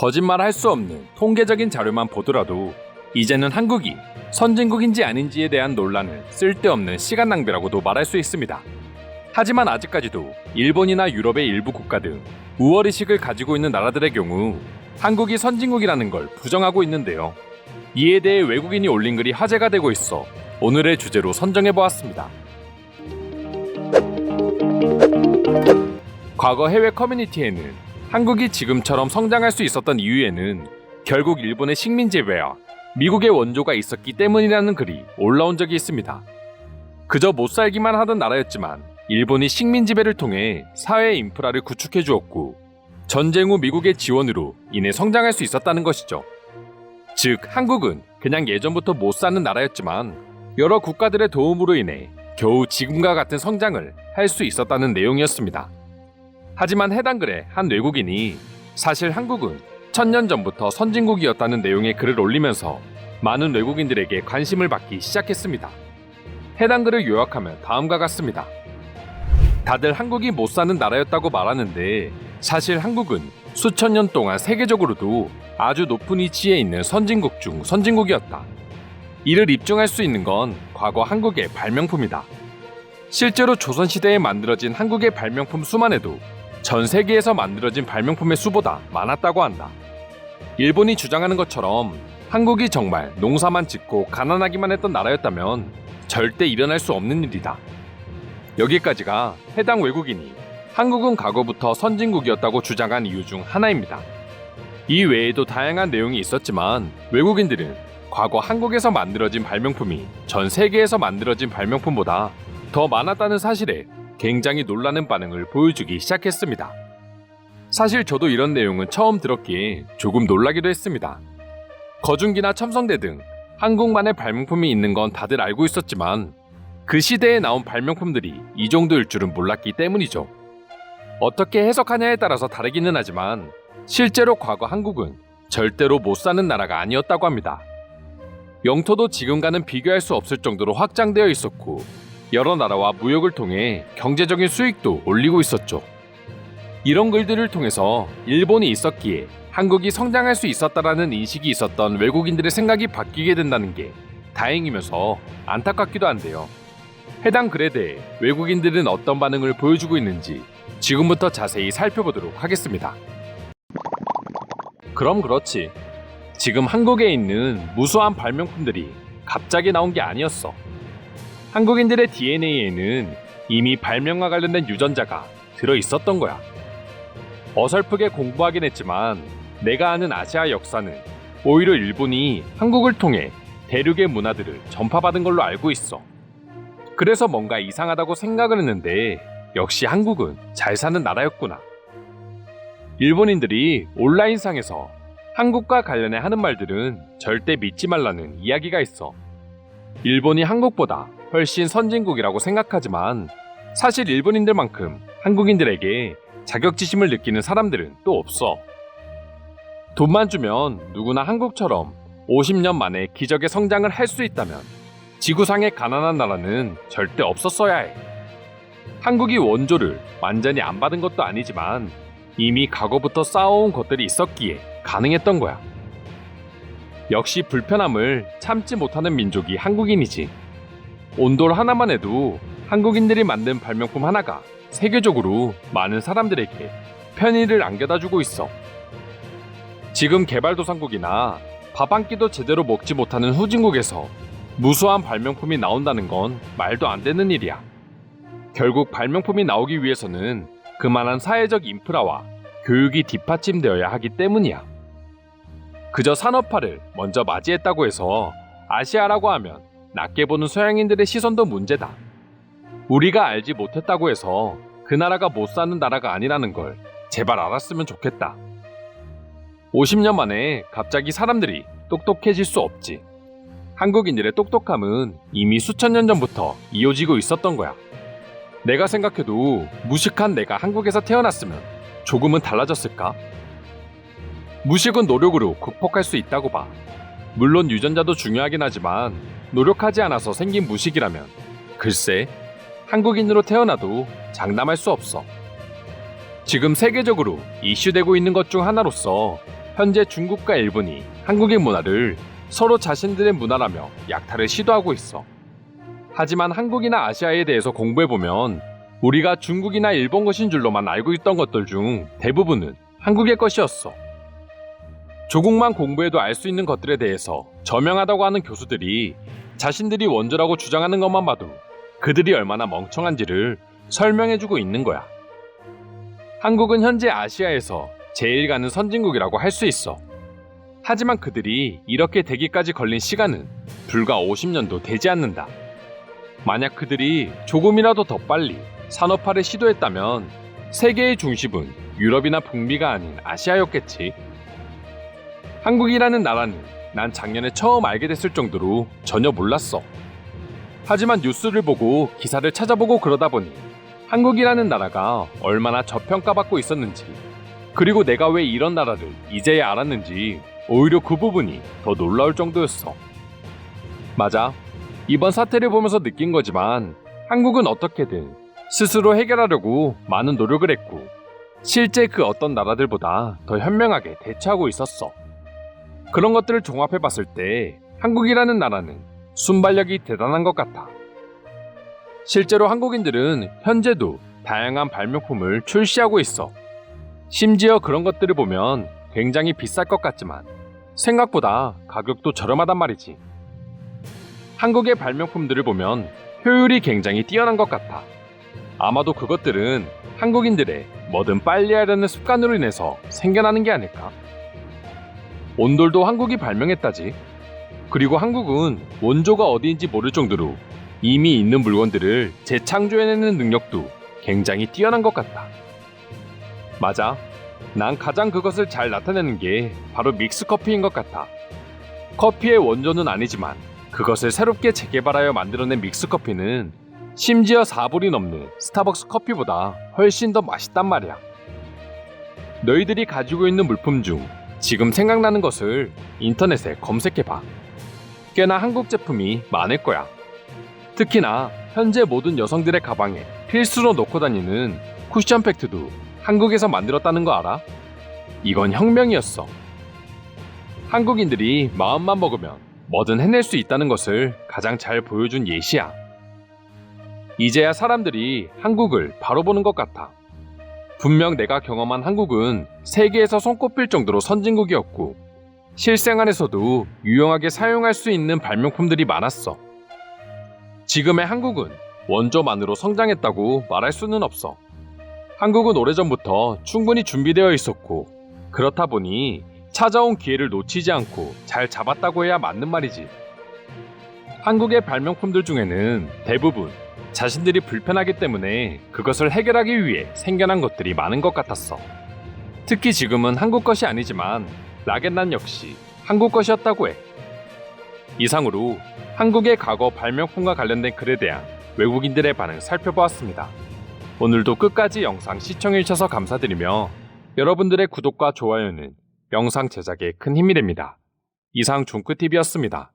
거짓말 할 수 없는 통계적인 자료만 보더라도 이제는 한국이 선진국인지 아닌지에 대한 논란을 쓸데없는 시간 낭비라고도 말할 수 있습니다. 하지만 아직까지도 일본이나 유럽의 일부 국가 등 우월의식을 가지고 있는 나라들의 경우 한국이 선진국이라는 걸 부정하고 있는데요. 이에 대해 외국인이 올린 글이 화제가 되고 있어 오늘의 주제로 선정해 보았습니다. 과거 해외 커뮤니티에는 한국이 지금처럼 성장할 수 있었던 이유에는 결국 일본의 식민 지배와 미국의 원조가 있었기 때문이라는 글이 올라온 적이 있습니다. 그저 못 살기만 하던 나라였지만 일본이 식민 지배를 통해 사회 인프라를 구축해 주었고 전쟁 후 미국의 지원으로 인해 성장할 수 있었다는 것이죠. 즉 한국은 그냥 예전부터 못 사는 나라였지만 여러 국가들의 도움으로 인해 겨우 지금과 같은 성장을 할 수 있었다는 내용이었습니다. 하지만 해당 글에 한 외국인이 사실 한국은 천년 전부터 선진국이었다는 내용의 글을 올리면서 많은 외국인들에게 관심을 받기 시작했습니다. 해당 글을 요약하면 다음과 같습니다. 다들 한국이 못 사는 나라였다고 말하는데 사실 한국은 수천 년 동안 세계적으로도 아주 높은 위치에 있는 선진국 중 선진국이었다. 이를 입증할 수 있는 건 과거 한국의 발명품이다. 실제로 조선시대에 만들어진 한국의 발명품 수만 해도 전 세계에서 만들어진 발명품의 수보다 많았다고 한다. 일본이 주장하는 것처럼 한국이 정말 농사만 짓고 가난하기만 했던 나라였다면 절대 일어날 수 없는 일이다. 여기까지가 해당 외국인이 한국은 과거부터 선진국이었다고 주장한 이유 중 하나입니다. 이 외에도 다양한 내용이 있었지만 외국인들은 과거 한국에서 만들어진 발명품이 전 세계에서 만들어진 발명품보다 더 많았다는 사실에 굉장히 놀라는 반응을 보여주기 시작했습니다. 사실 저도 이런 내용은 처음 들었기에 조금 놀라기도 했습니다. 거중기나 첨성대 등 한국만의 발명품이 있는 건 다들 알고 있었지만 그 시대에 나온 발명품들이 이 정도일 줄은 몰랐기 때문이죠. 어떻게 해석하냐에 따라서 다르기는 하지만 실제로 과거 한국은 절대로 못 사는 나라가 아니었다고 합니다. 영토도 지금과는 비교할 수 없을 정도로 확장되어 있었고 여러 나라와 무역을 통해 경제적인 수익도 올리고 있었죠. 이런 글들을 통해서 일본이 있었기에 한국이 성장할 수 있었다라는 인식이 있었던 외국인들의 생각이 바뀌게 된다는 게 다행이면서 안타깝기도 한데요. 해당 글에 대해 외국인들은 어떤 반응을 보여주고 있는지 지금부터 자세히 살펴보도록 하겠습니다. 그럼 그렇지. 지금 한국에 있는 무수한 발명품들이 갑자기 나온 게 아니었어. 한국인들의 DNA에는 이미 발명과 관련된 유전자가 들어 있었던 거야. 어설프게 공부하긴 했지만 내가 아는 아시아 역사는 오히려 일본이 한국을 통해 대륙의 문화들을 전파받은 걸로 알고 있어. 그래서 뭔가 이상하다고 생각을 했는데 역시 한국은 잘 사는 나라였구나. 일본인들이 온라인상에서 한국과 관련해 하는 말들은 절대 믿지 말라는 이야기가 있어. 일본이 한국보다 훨씬 선진국이라고 생각하지만 사실 일본인들만큼 한국인들에게 자격지심을 느끼는 사람들은 또 없어. 돈만 주면 누구나 한국처럼 50년 만에 기적의 성장을 할 수 있다면 지구상의 가난한 나라는 절대 없었어야 해. 한국이 원조를 완전히 안 받은 것도 아니지만 이미 과거부터 쌓아온 것들이 있었기에 가능했던 거야. 역시 불편함을 참지 못하는 민족이 한국인이지. 온돌 하나만 해도 한국인들이 만든 발명품 하나가 세계적으로 많은 사람들에게 편의를 안겨다 주고 있어. 지금 개발도상국이나 밥 한 끼도 제대로 먹지 못하는 후진국에서 무수한 발명품이 나온다는 건 말도 안 되는 일이야. 결국 발명품이 나오기 위해서는 그만한 사회적 인프라와 교육이 뒷받침되어야 하기 때문이야. 그저 산업화를 먼저 맞이했다고 해서 아시아라고 하면 낮게 보는 서양인들의 시선도 문제다. 우리가 알지 못했다고 해서 그 나라가 못 사는 나라가 아니라는 걸 제발 알았으면 좋겠다. 50년 만에 갑자기 사람들이 똑똑해질 수 없지. 한국인들의 똑똑함은 이미 수천 년 전부터 이어지고 있었던 거야. 내가 생각해도 무식한 내가 한국에서 태어났으면 조금은 달라졌을까? 무식은 노력으로 극복할 수 있다고 봐. 물론 유전자도 중요하긴 하지만 노력하지 않아서 생긴 무식이라면 글쎄 한국인으로 태어나도 장담할 수 없어. 지금 세계적으로 이슈되고 있는 것 중 하나로서 현재 중국과 일본이 한국의 문화를 서로 자신들의 문화라며 약탈을 시도하고 있어. 하지만 한국이나 아시아에 대해서 공부해보면 우리가 중국이나 일본 것인 줄로만 알고 있던 것들 중 대부분은 한국의 것이었어. 조국만 공부해도 알 수 있는 것들에 대해서 저명하다고 하는 교수들이 자신들이 원조라고 주장하는 것만 봐도 그들이 얼마나 멍청한지를 설명해주고 있는 거야. 한국은 현재 아시아에서 제일 가는 선진국이라고 할 수 있어. 하지만 그들이 이렇게 되기까지 걸린 시간은 불과 50년도 되지 않는다. 만약 그들이 조금이라도 더 빨리 산업화를 시도했다면 세계의 중심은 유럽이나 북미가 아닌 아시아였겠지. 한국이라는 나라는 난 작년에 처음 알게 됐을 정도로 전혀 몰랐어. 하지만 뉴스를 보고 기사를 찾아보고 그러다 보니 한국이라는 나라가 얼마나 저평가받고 있었는지 그리고 내가 왜 이런 나라를 이제야 알았는지 오히려 그 부분이 더 놀라울 정도였어. 맞아. 이번 사태를 보면서 느낀 거지만 한국은 어떻게든 스스로 해결하려고 많은 노력을 했고 실제 그 어떤 나라들보다 더 현명하게 대처하고 있었어. 그런 것들을 종합해 봤을 때 한국이라는 나라는 순발력이 대단한 것 같아. 실제로 한국인들은 현재도 다양한 발명품을 출시하고 있어. 심지어 그런 것들을 보면 굉장히 비쌀 것 같지만 생각보다 가격도 저렴하단 말이지. 한국의 발명품들을 보면 효율이 굉장히 뛰어난 것 같아. 아마도 그것들은 한국인들의 뭐든 빨리 하려는 습관으로 인해서 생겨나는 게 아닐까? 온돌도 한국이 발명했다지. 그리고 한국은 원조가 어디인지 모를 정도로 이미 있는 물건들을 재창조해내는 능력도 굉장히 뛰어난 것 같다. 맞아. 난 가장 그것을 잘 나타내는 게 바로 믹스 커피인 것 같아. 커피의 원조는 아니지만 그것을 새롭게 재개발하여 만들어낸 믹스 커피는 심지어 4불이 넘는 스타벅스 커피보다 훨씬 더 맛있단 말이야. 너희들이 가지고 있는 물품 중 지금 생각나는 것을 인터넷에 검색해봐. 꽤나 한국 제품이 많을 거야. 특히나 현재 모든 여성들의 가방에 필수로 넣고 다니는 쿠션 팩트도 한국에서 만들었다는 거 알아? 이건 혁명이었어. 한국인들이 마음만 먹으면 뭐든 해낼 수 있다는 것을 가장 잘 보여준 예시야. 이제야 사람들이 한국을 바로 보는 것 같아. 분명 내가 경험한 한국은 세계에서 손꼽힐 정도로 선진국이었고, 실생 활에서도 유용하게 사용할 수 있는 발명품들이 많았어. 지금의 한국은 원조만으로 성장했다고 말할 수는 없어. 한국은 오래전부터 충분히 준비되어 있었고, 그렇다 보니 찾아온 기회를 놓치지 않고 잘 잡았다고 해야 맞는 말이지. 한국의 발명품들 중에는 대부분 자신들이 불편하기 때문에 그것을 해결하기 위해 생겨난 것들이 많은 것 같았어. 특히 지금은 한국 것이 아니지만 라겐난 역시 한국 것이었다고 해. 이상으로 한국의 과거 발명품과 관련된 글에 대한 외국인들의 반응 살펴보았습니다. 오늘도 끝까지 영상 시청해주셔서 감사드리며 여러분들의 구독과 좋아요는 영상 제작에 큰 힘이 됩니다. 이상 종크TV였습니다.